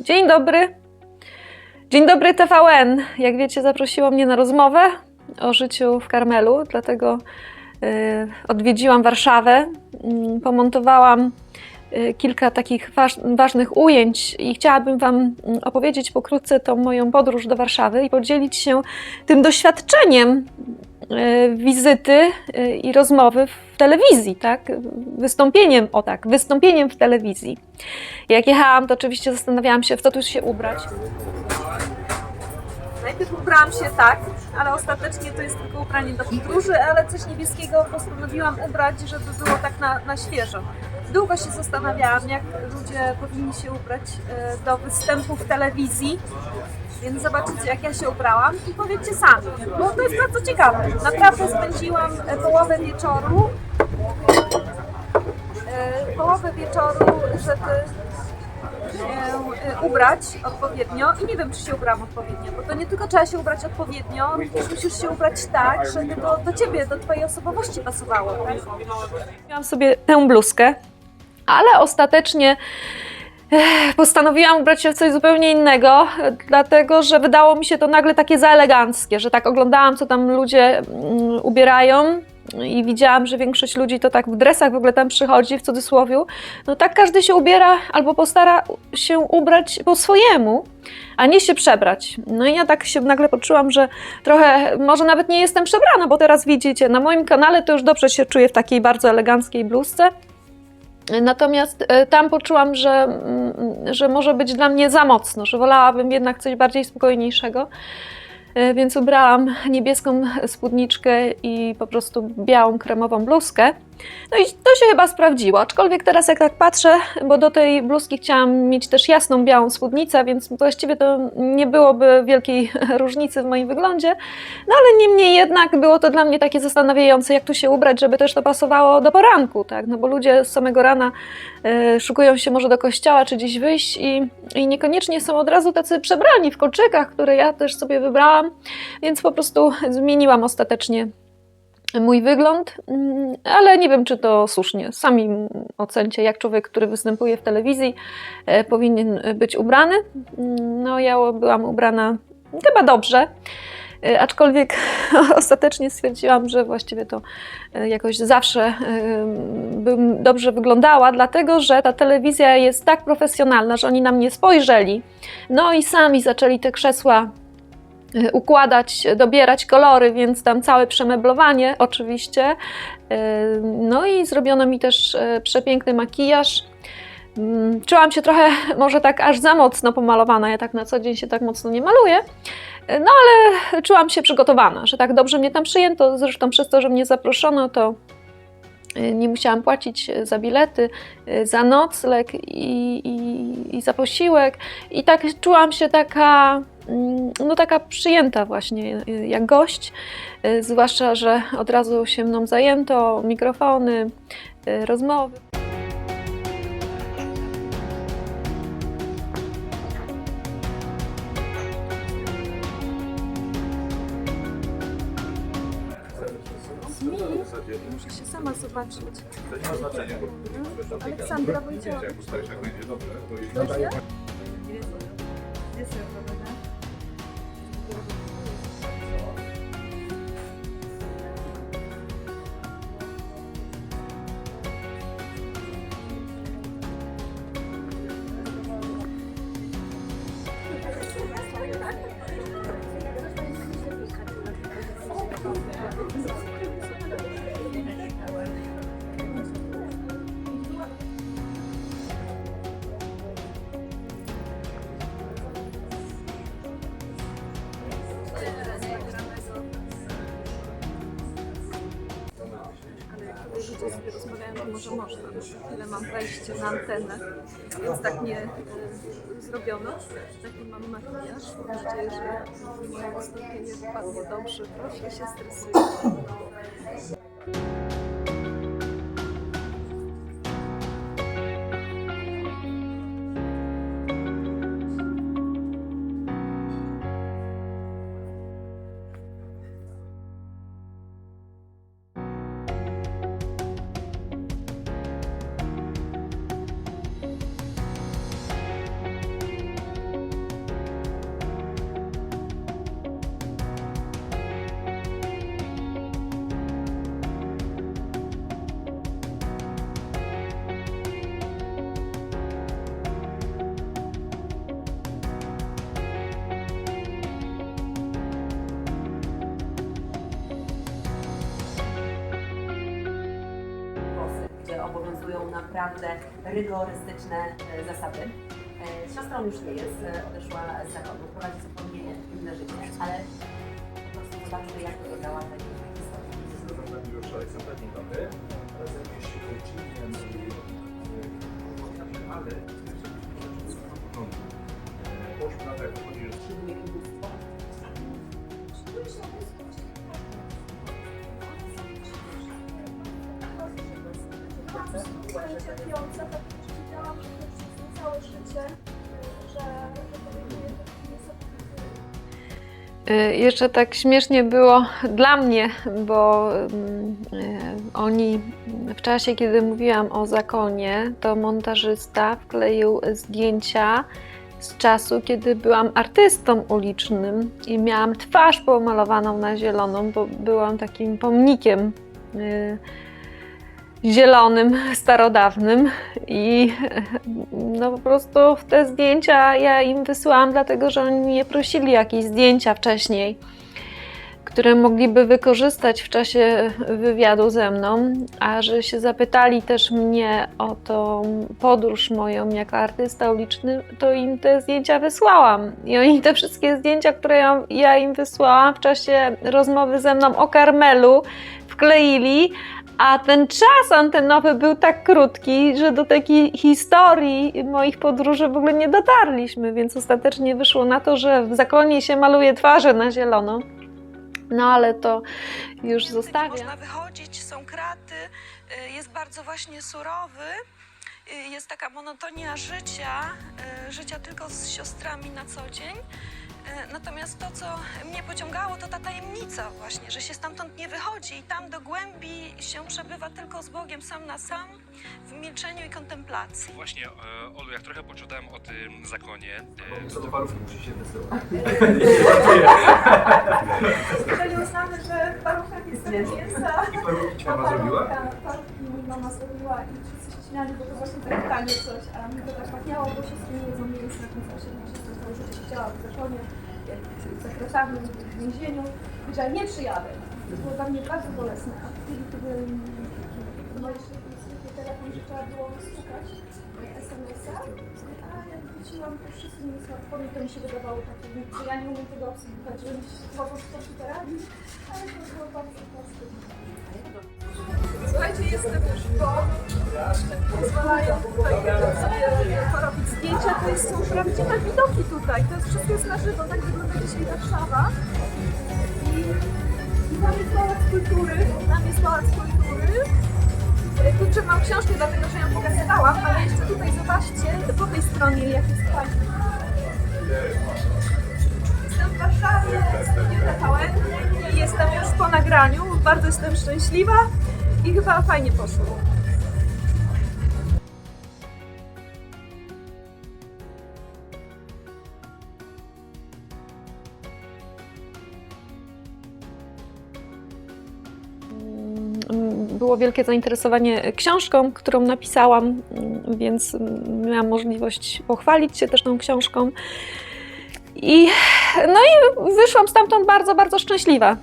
Dzień dobry. Dzień dobry TVN. Jak wiecie, zaprosiło mnie na rozmowę o życiu w Karmelu, dlatego y, odwiedziłam Warszawę. Mm, Pomontowałam y, kilka takich waż, ważnych ujęć i chciałabym Wam mm, opowiedzieć pokrótce tą moją podróż do Warszawy i podzielić się tym doświadczeniem y, wizyty y, i rozmowy w telewizji, tak? Wystąpieniem, o tak, wystąpieniem w telewizji. Jak jechałam, to oczywiście zastanawiałam się, w co tu się ubrać. Najpierw ubrałam się tak, ale ostatecznie to jest tylko ubranie do podróży, ale coś niebieskiego postanowiłam ubrać, żeby było tak na, na świeżo. Długo się zastanawiałam, jak ludzie powinni się ubrać e, do występu w telewizji, więc zobaczycie, jak ja się ubrałam i powiedzcie sami, bo to jest bardzo ciekawe. Naprawdę spędziłam e, połowę wieczoru, e, połowę wieczoru, żeby się e, ubrać odpowiednio i nie wiem, czy się ubrałam odpowiednio, bo to nie tylko trzeba się ubrać odpowiednio, również musisz się ubrać tak, żeby to do ciebie, do twojej osobowości pasowało. Tak? Miałam sobie tę bluzkę, ale ostatecznie postanowiłam ubrać się w coś zupełnie innego, dlatego że wydało mi się to nagle takie za eleganckie, że tak oglądałam, co tam ludzie mm, ubierają i widziałam, że większość ludzi to tak w dresach w ogóle tam przychodzi, w cudzysłowiu. No tak każdy się ubiera albo postara się ubrać po swojemu, a nie się przebrać. No i ja tak się nagle poczułam, że trochę, może nawet nie jestem przebrana, bo teraz widzicie, na moim kanale to już dobrze się czuję w takiej bardzo eleganckiej bluzce. Natomiast e, tam poczułam, że, mm, że może być dla mnie za mocno, że wolałabym jednak coś bardziej spokojniejszego. E, Więc ubrałam niebieską spódniczkę i po prostu białą kremową bluzkę. No i to się chyba sprawdziło. Aczkolwiek teraz jak tak patrzę, bo do tej bluzki chciałam mieć też jasną białą spódnicę, więc właściwie to nie byłoby wielkiej różnicy w moim wyglądzie. No ale niemniej jednak było to dla mnie takie zastanawiające, jak tu się ubrać, żeby też to pasowało do poranku, tak? No bo ludzie z samego rana e, szykują się może do kościoła czy gdzieś wyjść i, i niekoniecznie są od razu tacy przebrani w kolczykach, które ja też sobie wybrałam, więc po prostu zmieniłam ostatecznie mój wygląd, mm, ale nie wiem, czy to słusznie. Sami ocencie, jak człowiek, który występuje w telewizji, e, powinien być ubrany. Mm, No, ja byłam ubrana chyba dobrze. E, Aczkolwiek ostatecznie stwierdziłam, że właściwie to e, jakoś zawsze bym dobrze wyglądała, dlatego że ta telewizja jest tak profesjonalna, że oni na mnie spojrzeli. No i sami zaczęli te krzesła układać, dobierać kolory, więc tam całe przemeblowanie oczywiście. Y, No i zrobiono mi też y, przepiękny makijaż. Mm, Czułam się trochę może tak aż za mocno pomalowana, ja tak na co dzień się tak mocno nie maluję. Y, No ale czułam się przygotowana, że tak dobrze mnie tam przyjęto, zresztą przez to, że mnie zaproszono, to y, nie musiałam płacić y, za bilety, y, za nocleg i, i, i za posiłek. I tak czułam się taka, no taka przyjęta właśnie jak gość, y, zwłaszcza, że od razu się mną zajęto, mikrofony, y, rozmowy. Muszę się sama zobaczyć. To nie ma znaczenia, bo Aleksandra Wojciechowicz. jak jak będzie dobrze, to już To ja? Może można. Ile mam wejście na antenę, więc tak nie y, zrobiono. Taki mam makijaż. Mam nadzieję, że moje wystąpienie wypadnie dobrze. Troszkę się stresuję. Obowiązują naprawdę rygorystyczne e, zasady. E, Siostrą już nie jest, e, odeszła z zakonu, prowadzi zupełnie inne życie, ale po prostu zobaczmy, jak wyglądała ta jej historia. Zarządzamy już Aleksandra dzień dobry. Zajmuję się coachingiem i ale cierpiąca, widziałam, że przez całe życie, że Y, Jeszcze tak śmiesznie było dla mnie, bo y, oni w czasie, kiedy mówiłam o zakonie, to montażysta wkleił zdjęcia z czasu, kiedy byłam artystą ulicznym i miałam twarz pomalowaną na zieloną, bo byłam takim pomnikiem y, zielonym, starodawnym i no po prostu te zdjęcia ja im wysyłałam, dlatego że oni mnie prosili jakieś zdjęcia wcześniej, które mogliby wykorzystać w czasie wywiadu ze mną, a że się zapytali też mnie o tą podróż moją jako artysta uliczny, to im te zdjęcia wysłałam. I oni te wszystkie zdjęcia, które ja im wysłałam w czasie rozmowy ze mną o Karmelu, wkleili, a ten czas antenowy był tak krótki, że do takiej historii moich podróży w ogóle nie dotarliśmy, więc ostatecznie wyszło na to, że w zakonie się maluje twarze na zielono. No ale to już zostawiam. można wychodzić, są kraty, y, jest bardzo właśnie surowy. y, Jest taka monotonia życia, y, życia tylko z siostrami na co dzień. Y, Natomiast to, co mnie pociągało, to ta tajemnica właśnie, że się stamtąd nie wychodzi i tam do głębi się przebywa tylko z Bogiem sam na sam, w milczeniu i kontemplacji. Właśnie, e, Olu, jak trochę poczytałem o tym zakonie, e, Co do parówki musi się wysyłać. Jeżeli uznamy, że w paruchach jest takie mięsa, I parówki ci mama zrobiła? parówka, parówki mama zrobiła i się bo to właśnie tak tanie coś, a mi to tak pachniało, bo siostry nie jedzą mięsa, więc właśnie moja siostra całe życie siedziała w zakonie, jak za kratami, w więzieniu, powiedziała, nie przyjadę. To było dla mnie bardzo bolesne, a w chwili, kiedy moje zwykły telefon, że trzeba było wysłuchać SMS-a, a jak wróciłam, to wszyscy mieli smartfony, to mi się wydawało takie, że ja nie umiem tego obsługiwać, że mi słowo z komputerami, ale to było bardzo proste. Słuchajcie, jestem już po, pozwalają tutaj sobie porobić zdjęcia, to jest, są prawdziwe widoki tutaj, to jest wszystko jest na żywo, tak wygląda dzisiaj Warszawa. I, i tam jest pałac kultury, tam jest pałac kultury. Tu trzymam książkę, dlatego że ją pokazywałam, ale jeszcze tutaj zobaczcie, po tej stronie jak jest fajnie. Jestem w Warszawie, studiu TVN i jestem już po nagraniu. Bardzo jestem szczęśliwa i chyba fajnie poszło. Mm, Było wielkie zainteresowanie książką, którą napisałam, mm, więc miałam możliwość pochwalić się też tą książką. I, no i wyszłam stamtąd bardzo, bardzo szczęśliwa.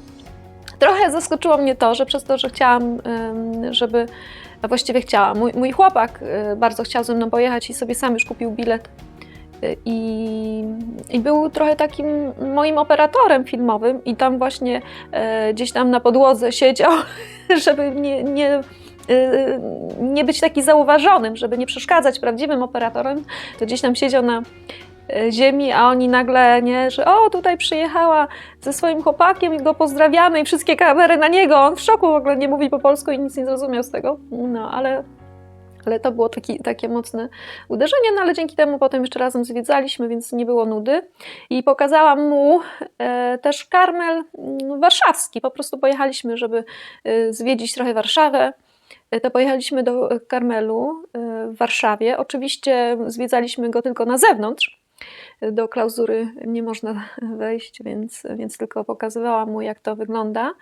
Trochę zaskoczyło mnie to, że przez to, że chciałam, żeby, a właściwie chciałam, mój, mój chłopak y, bardzo chciał ze mną pojechać i sobie sam już kupił bilet. Y, I, I był trochę takim moim operatorem filmowym, i tam właśnie e, gdzieś tam na podłodze siedział, żeby nie, nie, y, nie być taki zauważonym, żeby nie przeszkadzać prawdziwym operatorem, to gdzieś tam siedział na e, ziemi, a oni nagle, nie, że o, tutaj przyjechała ze swoim chłopakiem i go pozdrawiamy i wszystkie kamery na niego, on w szoku w ogóle nie mówi po polsku i nic nie zrozumiał z tego, no ale, ale to było taki, takie mocne uderzenie, no ale dzięki temu potem jeszcze razem zwiedzaliśmy, więc nie było nudy. I pokazałam mu e, też karmel mm, warszawski, po prostu pojechaliśmy, żeby e, zwiedzić trochę Warszawę, E, to pojechaliśmy do Karmelu e, w Warszawie. Oczywiście zwiedzaliśmy go tylko na zewnątrz. Do klauzury nie można wejść, więc, więc tylko pokazywałam mu, jak to wygląda.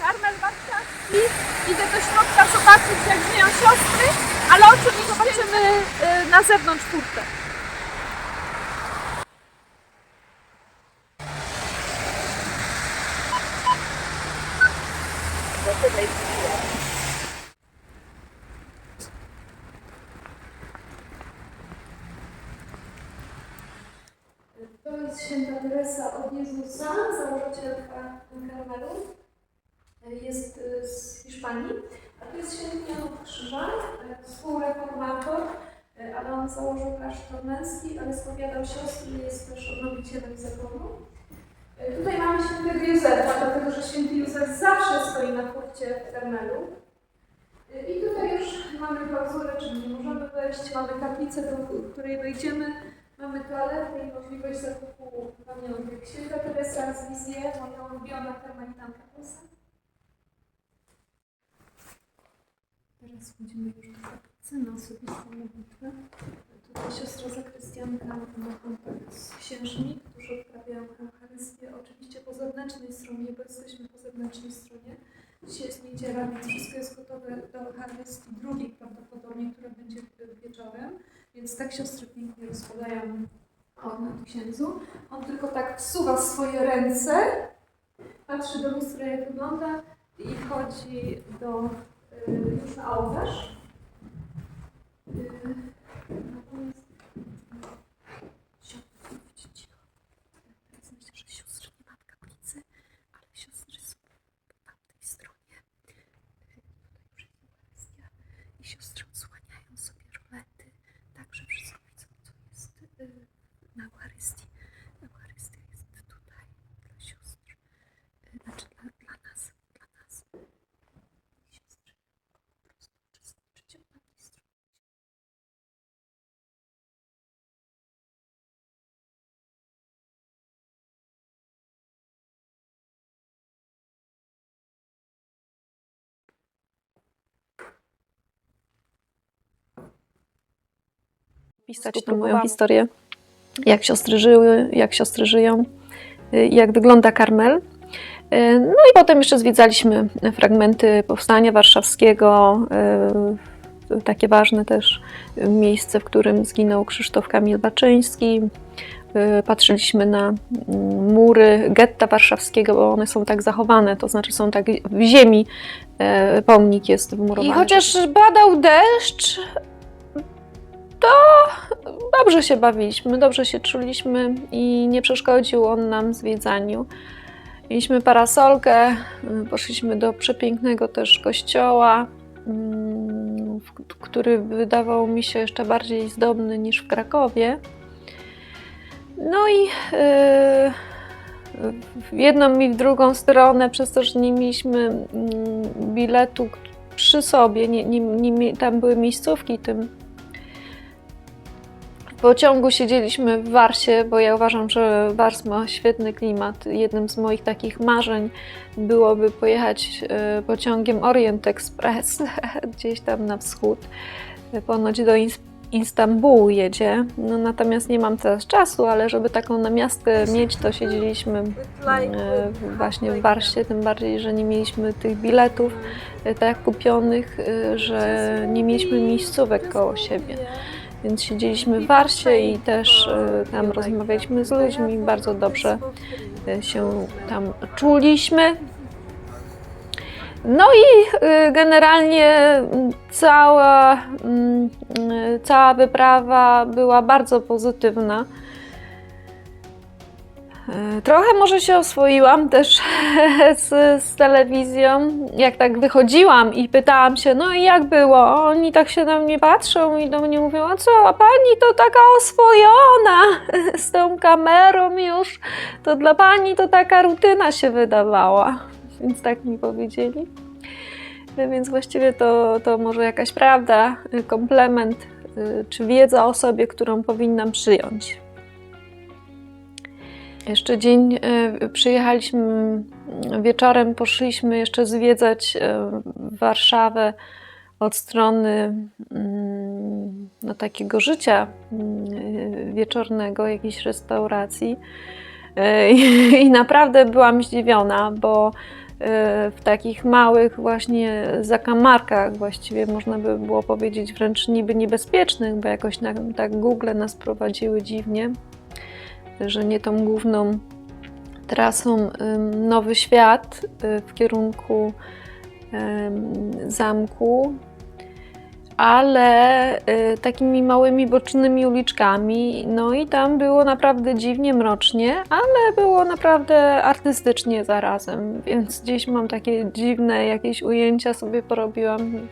Karmel Warszawski. Idę do środka zobaczyć, jak żyją siostry, ale o czym zobaczymy y, na zewnątrz furtę. To jest święta Teresa od Jezusa, założycielka Karmelu. Jest y, z Hiszpanii. A to jest święty Jan od Krzyża, y, współreformator, y, ale on założył klasztor spowiadał siostry jest też odnowicielem zakonu. Y, Tutaj mamy świętego Józefa, dlatego że święty Józef zawsze stoi na kurcie Karmelu. Y, I tutaj już mamy klauzurę, czyli nie możemy wejść, mamy kaplicę, do której wejdziemy, mamy toaletę i możliwość zakupu pamiątek. Święta Teresa z Wizję, moja ulubiona karmelitanka Teresa. Teraz wchodzimy już do kaplicy na osobistą modlitwę. Siostra zakrystianka ma kontakt z księżmi, którzy odprawiają Eucharystię, oczywiście po zewnętrznej stronie, bo jesteśmy po zewnętrznej stronie. Dzisiaj jest niedziela, więc wszystko jest gotowe do Eucharystii drugiej prawdopodobnie, która będzie wieczorem. Więc tak siostry pięknie rozkładają ornat księdzu. On tylko tak wsuwa swoje ręce, patrzy do lustra jak wygląda i wchodzi do, y, już na ołtarz. Yeah. Tą moją historię, jak siostry żyły, jak siostry żyją, y, jak wygląda Karmel. Y, No i potem jeszcze zwiedzaliśmy fragmenty Powstania Warszawskiego, y, takie ważne też miejsce, w którym zginął Krzysztof Kamil Baczyński. Patrzyliśmy na mm, mury getta warszawskiego, bo one są tak zachowane, to znaczy są tak w ziemi, pomnik jest wmurowany. I chociaż badał deszcz, dobrze się bawiliśmy, dobrze się czuliśmy i nie przeszkodził on nam zwiedzaniu. Mieliśmy parasolkę, poszliśmy do przepięknego też kościoła, mm, który wydawał mi się jeszcze bardziej zdobny niż w Krakowie. No i y, w jedną i w drugą stronę, przez to, że nie mieliśmy mm, biletu przy sobie, nie, nie, nie, tam były miejscówki tym pociągu siedzieliśmy w Warsie, bo ja uważam, że Wars ma świetny klimat. Jednym z moich takich marzeń byłoby pojechać e, pociągiem Orient Express gdzieś tam na wschód. Ponoć do Istambułu jedzie. No, natomiast nie mam teraz czasu, ale żeby taką namiastkę mieć, to siedzieliśmy e, właśnie w Warsie, tym bardziej, że nie mieliśmy tych biletów e, tak kupionych, że nie mieliśmy miejscówek koło siebie. Więc siedzieliśmy w Warsie i też e, tam rozmawialiśmy z ludźmi, bardzo dobrze e, się tam czuliśmy. No i e, generalnie cała, mm, cała wyprawa była bardzo pozytywna. E, Trochę może się oswoiłam też z, z telewizją. Jak tak wychodziłam i pytałam się, no i jak było? Oni tak się na mnie patrzą i do mnie mówią, a co, a pani to taka oswojona z tą kamerą już, to dla pani to taka rutyna się wydawała. Więc tak mi powiedzieli. E, Więc właściwie to, to może jakaś prawda, komplement y, czy wiedza o sobie, którą powinnam przyjąć. Jeszcze dzień e, przyjechaliśmy wieczorem, poszliśmy jeszcze zwiedzać e, Warszawę od strony mm, no, takiego życia mm, wieczornego, jakiejś restauracji. I, I naprawdę byłam zdziwiona, bo w takich małych właśnie zakamarkach, właściwie można by było powiedzieć wręcz niby niebezpiecznych, bo jakoś na, tak Google nas prowadziły dziwnie, że nie tą główną trasą Nowy Świat y, w kierunku zamku, ale y, takimi małymi bocznymi uliczkami. No i tam było naprawdę dziwnie mrocznie, ale było naprawdę artystycznie zarazem, więc gdzieś mam takie dziwne jakieś ujęcia sobie porobiłam.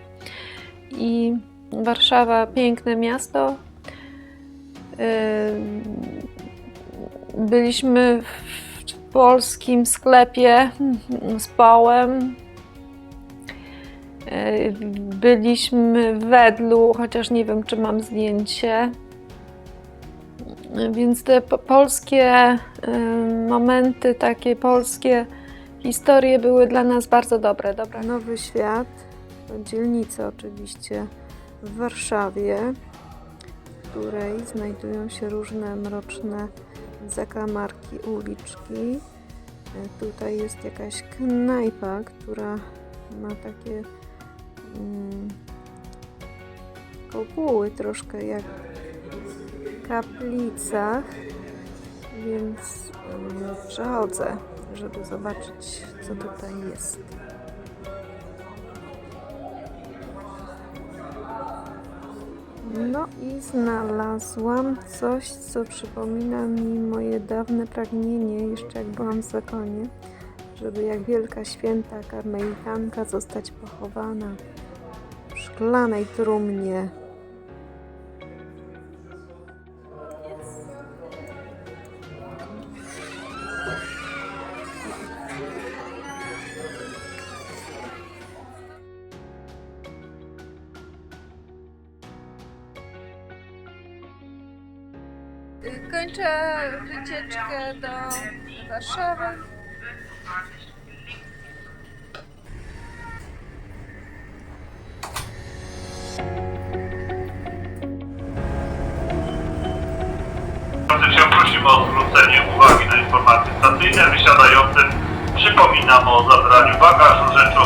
I Warszawa, piękne miasto. Byliśmy w polskim sklepie z Pałem. Y, Byliśmy w Wedlu, chociaż nie wiem, czy mam zdjęcie. Y, Więc te po- polskie y, momenty, takie polskie historie były dla nas bardzo dobre. dobre. Nowy Świat, dzielnica oczywiście w Warszawie, w której znajdują się różne mroczne zakamarki, uliczki. E, Tutaj jest jakaś knajpa, która ma takie mm, kopuły troszkę jak w kaplicach, więc mm, przechodzę, żeby zobaczyć, co tutaj jest. No i znalazłam coś, co przypomina mi moje dawne pragnienie, jeszcze jak byłam w zakonie, żeby jak wielka święta karmelitanka zostać pochowana w szklanej trumnie. Kończę wycieczkę do Warszawy. Serdecznie prosimy o zwrócenie uwagi na informacje stacyjne wysiadającym. Przypominam o zabraniu bagażu, rzeczy